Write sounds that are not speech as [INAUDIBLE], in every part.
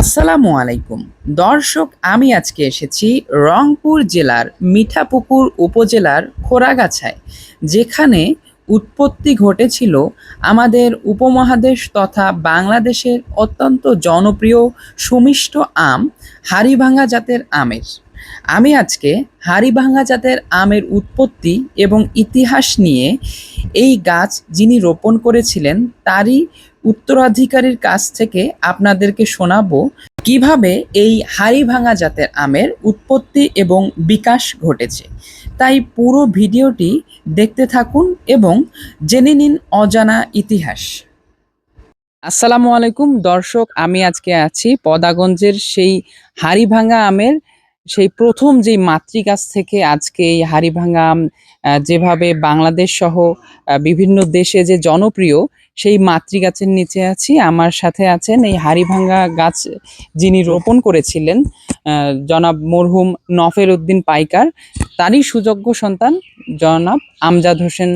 আসসালামু আলাইকুম। দর্শক, আমি আজকে এসেছি রংপুর জেলার মিঠাপুকুর উপজেলার খোরাগাছায়, যেখানে উৎপত্তি ঘটেছিল আমাদের উপমহাদেশ তথা বাংলাদেশের অত্যন্ত জনপ্রিয় সুমিষ্ট আম, হাড়িভাঙা জাতের আমের। আমি আজকে হাড়িভাঙা জাতের আমের উৎপত্তি এবং ইতিহাস নিয়ে এই গাছ যিনি রোপণ করেছিলেন, তারই উত্তরাধিকারীর কাছ থেকে আপনাদেরকে শোনাবো কীভাবে এই হাড়িভাঙা জাতের আমের উৎপত্তি এবং বিকাশ ঘটেছে। তাই পুরো ভিডিওটি দেখতে থাকুন এবং জেনে নিন অজানা ইতিহাস। আসসালামু আলাইকুম, দর্শক, আমি আজকে আছি পদাগঞ্জের সেই হাড়িভাঙা আমের সেই প্রথম যেই মাতৃগাছ থেকে আজকে এই হাড়িভাঙা আম যেভাবে বাংলাদেশ সহ বিভিন্ন দেশে যে জনপ্রিয় সেই মাতৃগাছের নিচে আছি, আমার সাথে আছেন এই হাড়িভাঙ্গা গাছ যিনি রোপণ করেছিলেন জনাব মরহুম নফের উদ্দিন পাইকার। তারই সুযোগ্য সন্তান জনাব আমজাদ হোসেন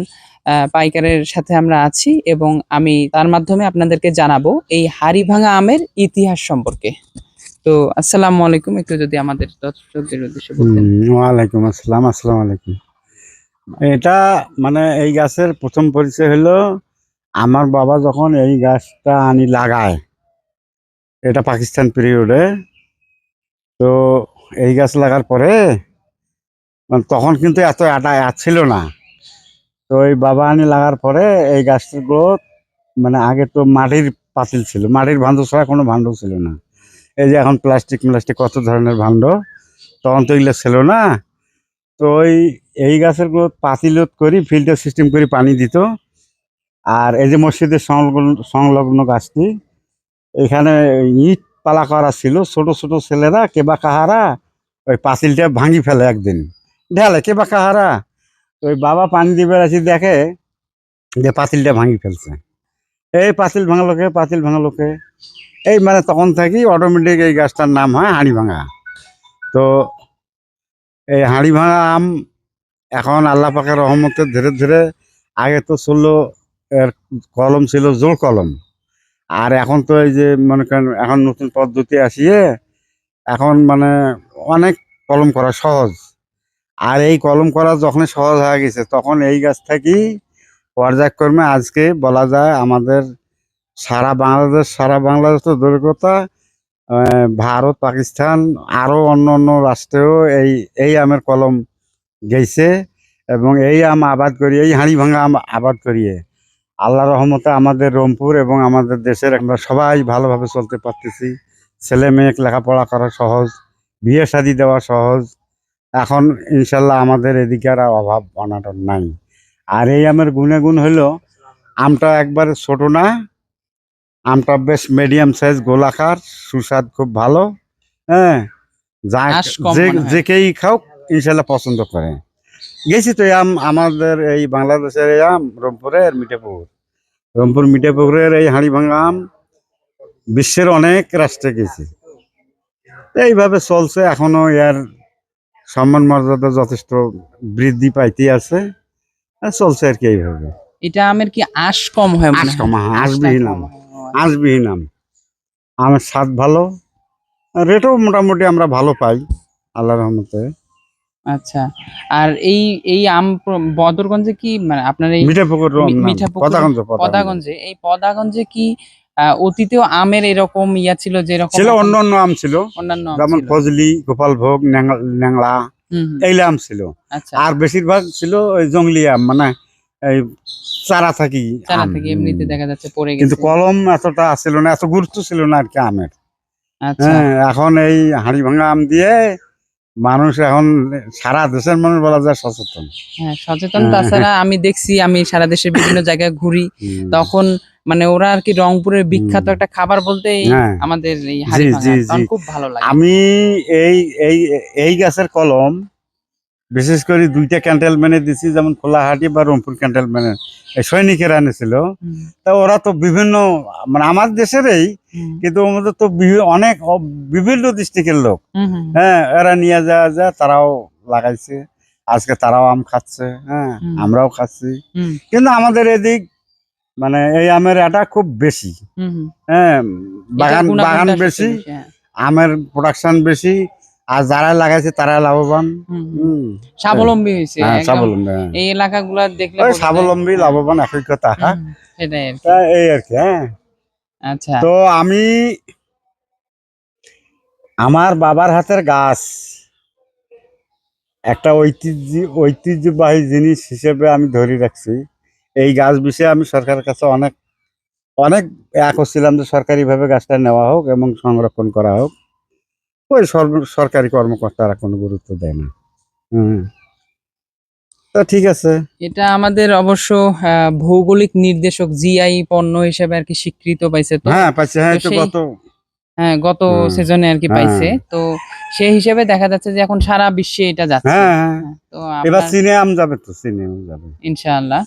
পাইকারের সাথে আমরা আছি এবং আমি তার মাধ্যমে আপনাদেরকে জানাব এই হাড়িভাঙা আমের ইতিহাস সম্পর্কে। তো আসসালামু আলাইকুম, একটু যদি আমাদের দর্শকদের উদ্দেশ্যে ওয়ালাইকুম আসসালাম, আসসালামু আলাইকুম। এটা মানে এই গাছের প্রথম পরিচয় হলো আমার বাবা যখন এই গাছটা আনি লাগায়, এটা পাকিস্তান পিরিয়ডে তো এই গাছ লাগার পরে মানে তখন কিন্তু এত আটা ছিল না। তো এই বাবা আনি লাগার পরে এই গাছটার গ্রোথ মানে আগে তো মাটির পাতিল ছিল, মাটির ভাণ্ড ছাড়া কোনো ভাণ্ড ছিল না। এই যে এখন প্লাস্টিক প্লাস্টিক কত ধরনের ভাণ্ড তখন তো এগুলো ছিল না। তো ওই, এই গাছের গ্রোথ পাতিলত করি ফিল্টার সিস্টেম করে পানি দিত। আর এই যে মসজিদের সংলগ্ন সংলগ্ন গাছটি, এখানে ইট পালা করা ছিল। ছোট ছোট ছেলেরা কেবা কাহারা ওই পাঁচিলটা ভাঙি ফেলে একদিন। ঢেলে কেবা কাহারা? ওই বাবা পানি দিবে আসি দেখে যে পাঁচিলটা ভাঙি ফেলছে। এই পাতিল ভাঙলোকে পাতিল ভাঙলোকে। এই মানে তখন থাকি অটোমেটিক এই গাছটার নাম হয় হাঁড়ি ভাঙা তো এই হাঁড়ি ভাঙা আম এখন আল্লাহ পাকের রহমতে ধীরে ধীরে আগে তো ছিল এর কলম ছিল জোর কলম। আর এখন তো এই যে মনে করেন এখন নতুন পদ্ধতি আসিয়ে এখন মানে অনেক কলম করা সহজ। আর এই কলম করা যখন সহজ হয়ে গেছে তখন এই গাছ থেকেই পর্যায়ক্রমে আজকে বলা যায় আমাদের সারা বাংলাদেশ সারা বাংলাদেশ তো দূরের কথা ভারত, পাকিস্তান আরও অন্য অন্য রাষ্ট্রেও এই এই আমের কলম গেছে এবং এই আম আবাদ করি এই হাঁড়ি ভাঙা আম আবাদ করিয়ে আল্লাহ রহমতে আমাদের রংপুর এবং আমাদের দেশের আমরা সবাই ভালোভাবে চলতে পারতেছি। ছেলে মেয়ে লেখাপড়া করা সহজ বিয়ে শাদি দেওয়া সহজ। এখন ইনশাল্লাহ আমাদের এদিকে আর অভাব অনাটন নাই। আর এই আমের গুণে গুণ হলো আমটা একবারে ছোট না আমটা বেশ মিডিয়াম সাইজ গোলাকার সুস্বাদ খুব ভালো হ্যাঁ? যা যে মনে হয়। যে কেই খাও ইনশাল্লাহ পছন্দ করে। গেছি তো এই আম আমাদের এই বাংলাদেশের এই আম রংপুরের মিঠাপুকুর। রংপুর মিঠাপুকুরের এই হাঁড়ি ভাঙা আম বিশ্বের অনেক রাষ্ট্রে গেছে। এইভাবে চলছে এখনও এর সম্মান মর্যাদা যথেষ্ট বৃদ্ধি পাইতে আছে। চলছে আর কি এইভাবে। এটা আমের কি আঁশ কম হয় আঁশ? কম, হ্যাঁ, আঁশবিহীন আম। আঁশবিহীন আম। আমের স্বাদ ভালো। রেটও মোটামুটি আমরা ভালো পাই আল্লাহ রহমতে। আচ্ছা। আর এই এই আম বদরগঞ্জে কি মানে আপনার এই মিঠাপুকুর মিঠাপুকুর, পদাগঞ্জ এই পদাগঞ্জে কি অতীতেও আমের এরকম ইয়া ছিল যেরকম ছিল এখন অন্য অন্য আম ছিল। অন্যান্য যেমন ফজলি গোপালভোগ ন্যাং- ন্যাংলা হুম, আম ছিল। আচ্ছা। আর বেশিরভাগ ছিল ওই জঙ্গলি আম মানে এই চারা থাকি চারা। থেকে এমনিতে দেখা যাচ্ছে পড়ে গেছে। কিন্তু কলম এতটা ছিল না এত গুরুত্ব ছিল না আর কি আমের। আচ্ছা। হ্যাঁ এখন এই হাঁড়ি ভাঙা আম দিয়ে মানুষ এখন সারা দেশের মানুষ বলা যায় সচেতন। হ্যাঁ সচেতন হ্যাঁ, তাছাড়া আমি দেখছি আমি সারা দেশের বিভিন্ন [COUGHS] জায়গায় ঘুরি। তখন মানে ওরা আর কি রংপুরের বিখ্যাত একটা খাবার বলতে হ্যাঁ। আমাদের এই। খুব ভালো লাগে। আমি এই এই এই গাছের কলম বিশেষ করে দুইটা ক্যান্টেলম্যানে দিছি যেমন খোলাহাটি বা রংপুর ক্যান্টেলম্যানের এই সৈনিকেরা এনেছিল তা ওরা তো বিভিন্ন মানে আমার দেশেরই কিন্তু আমাদের তো অনেক বিভিন্ন ডিস্ট্রিক্টের লোক। হ্যাঁ এরা নিয়ে যাওয়া যায় তারাও লাগাইছে। আজকে তারাও আম খাচ্ছে হ্যাঁ আমরাও খাচ্ছি। কিন্তু আমাদের এদিক মানে এই আমের এটা খুব বেশি। হ্যাঁ বাগান বাগান বেশি হ্যাঁ। আমের প্রোডাকশন বেশি। আর যারা লাগাইছে তারা লাভবান। হুম, হুম। হুম। স্বাবলম্বী হয়েছে হ্যাঁ স্বাবলম্বী হ্যাঁ। এই এলাকাগুলো দেখলে। স্বাবলম্বী লাভবান একই কথা হ্যাঁ। সেটাই এই আর কি হ্যাঁ। আচ্ছা। তো আমি আমার বাবার হাতের গাছ একটা ঐতিহ্য ঐতিহ্যবাহী জিনিস হিসেবে আমি ধরে রাখছি। এই গাছ বিষয়ে আমি সরকারের কাছে অনেক অনেক ইয়া করছিলাম যে সরকারিভাবে গাছটা নেওয়া হোক এবং সংরক্ষণ করা হোক। ওই সরকারি কর্মকর্তারা কোনো গুরুত্ব দেয় না। হুম। তো ঠিক আছে। এটা আমাদের অবশ্য ভৌগোলিক নির্দেশক জিআই পণ্য হিসেবে আর কি স্বীকৃত পাইছে তো। হ্যাঁ পাচ্ছি হ্যাঁ তো তো সেই- কত হ্যাঁ গত সিজনে আর কি হ্যাঁ। পাইছে। তো সেই হিসেবে দেখা যাচ্ছে যে এখন সারা বিশ্বে এটা যাচ্ছে। হ্যাঁ। হ্যাঁ তো এবার চীনে আম যাবে তো চীনে আম যাবে। ইনশাআল্লাহ।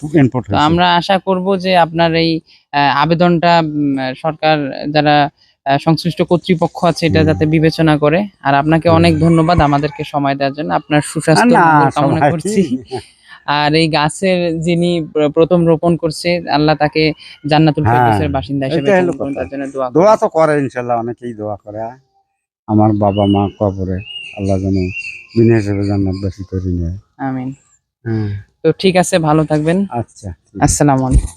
তো আমরা আশা করব যে আপনার এই আবেদনটা সরকার যারা সংশ্লিষ্ট কর্তৃপক্ষ আছে এটা যাতে বিবেচনা করে। আর আপনাকে অনেক ধন্যবাদ আমাদেরকে সময় দেওয়ার জন্য। আপনার সুস্বাস্থ্য কামনা করছি। আর এই গাছের যিনি প্রথম রোপণ করছে আল্লাহ তাকে জান্নাতুল হ্যাঁ, ফেরদৌসের বাসিন্দা হিসেবে। তার জন্য দোয়া। দোয়া তো করে ইনশাল্লাহ অনেকেই দোয়া করে। আমার বাবা মা কবরে আল্লাহ যেন বিনা হিসেবে জান্নাতবাসী করে নেয়। আমিন। হ্যাঁ। তো ঠিক আছে ভালো থাকবেন। আচ্ছা আসসালামু আলাইকুম।